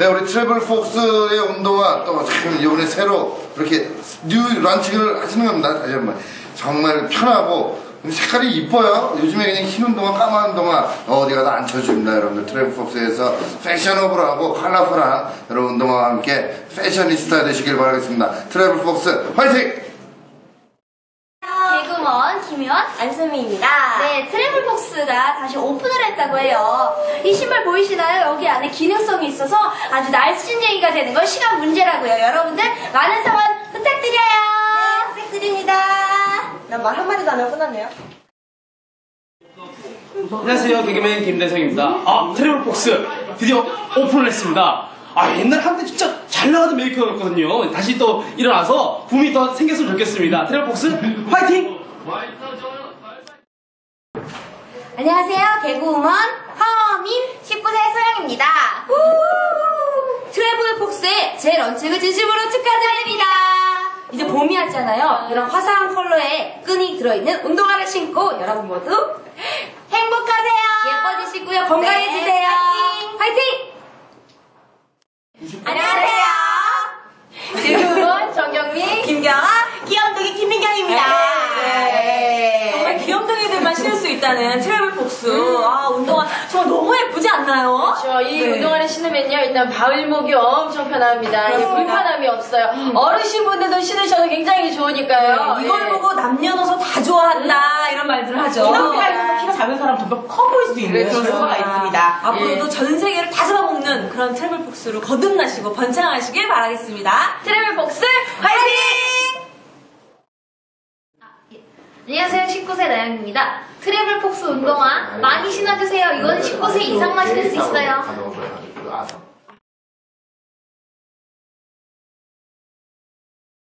네, 우리 트래블 폭스의 운동화 또참 이번에 새로 이렇게 뉴 런칭을 하시는 겁니다. 다시 한번. 정말 편하고 색깔이 이뻐요. 요즘에 그냥 흰 운동화, 까만 운동화 어디 가도 안 쳐줍니다. 여러분들 트래블 폭스에서 패셔너블하고 컬러풀한 여러분 운동화와 함께 패셔니스타 되시길 바라겠습니다. 트래블 폭스 화이팅! 김현 안수미입니다. 네, 트래블복스가 다시 오픈을 했다고 해요. 이 신발 보이시나요? 여기 안에 기능성이 있어서 아주 날씬 얘기가 되는 건 시간 문제라고요. 여러분들 많은 성원 부탁드려요. 부탁드립니다. 난 말 한마디도 안 하고 끝났네요. 안녕하세요 개그맨 김대성입니다 아 트래블 폭스 드디어 오픈을 했습니다 아 옛날 한때 진짜 잘 나가던 메이커였거든요 다시 또 일어나서 붐이 더 생겼으면 좋겠습니다 트래블 폭스 화이팅! 안녕하세요. 개그우먼 허민 19세 소영입니다. 트래블복스의 제 런칭을 진심으로 축하드립니다. 이제 봄이 왔잖아요. 이런 화사한 컬러의 끈이 들어있는 운동화를 신고 여러분 모두 행복하세요. 예뻐지시고요. 건강해지세요. 화이팅! 안녕하세요. 개그우먼 정경민 김경아, 귀염둥이 김민경입니다. 네. 정말 있다는 트래블 복스. 아, 운동화 정말 너무 예쁘지 않나요? 그렇죠. 이 네. 운동화를 신으면요, 일단 바울목이 엄청 편합니다. 그렇습니다. 불편함이 없어요. 어르신분들도 신으셔도 굉장히 좋으니까요. 네, 이걸 예. 보고 남녀노소 다 좋아한다 이런 말들을 하죠. 키가 키가 작은 사람 더커 보일 수 있는 그런 효과가 있습니다. 앞으로도 전 세계를 다 잡아먹는 그런 트래블 복스로 거듭나시고 번창하시길 바라겠습니다. 트래블 복스 화이팅! 안녕하세요. 19세 나영입니다. 트래블 폭스 운동화 많이 신어주세요. 이건 19세 이상만 신을 수 있어요. 거야. 아서.